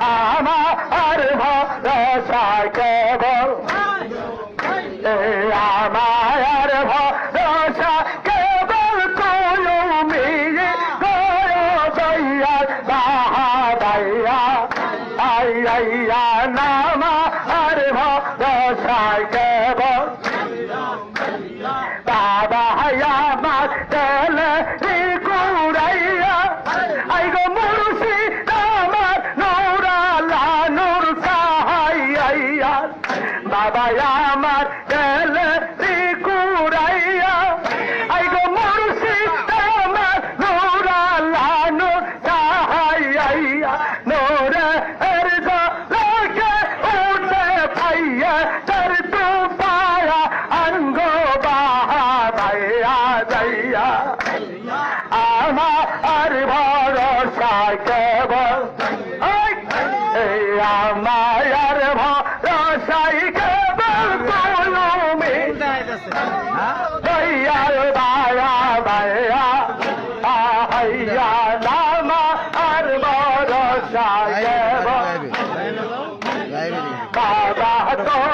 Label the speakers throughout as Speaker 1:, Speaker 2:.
Speaker 1: আমার ভরসা কেবল। আমার ভরসা কেবল তুমি দইয়া বাহাদাইয়া। আইয়া নামা আর ভরসা কেবল। আমার ভরসা কেবল আমার ভরসাই কেবল তুমি দইয়ার বায়া বায়া আহাইয়া নামা আর ভরসা কেবল। বাবা তোমার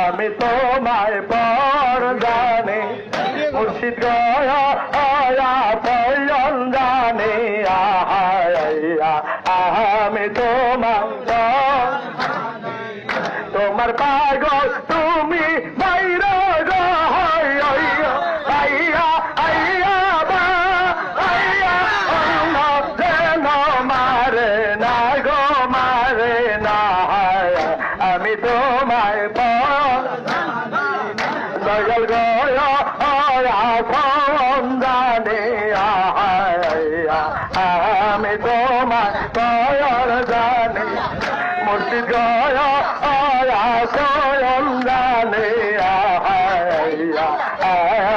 Speaker 1: আমি তোমায় পর জানি মুর্শিদ গয়া পয়ন জানিয়া আমি তোমার তোমার পাগল আমি তোমায় পর দয়াল গয়া আয়া আমি তোমার পয়র জানি। মুর্শিদ গয়া আয়া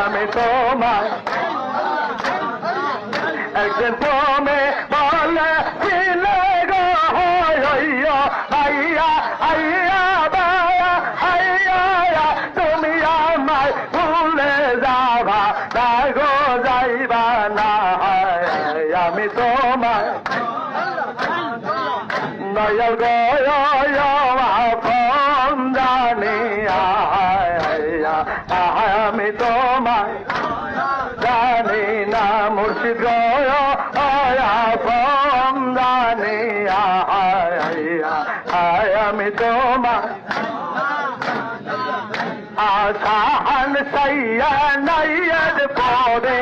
Speaker 1: আমি তোমার আমি তোমায় নয়ল গয়া ফোন জানি আমি তোমায় জানি না, মুর্শিদ গয়া ফোন জানি আমি তোমায় আসান সাইয়া নাইয়ার পরে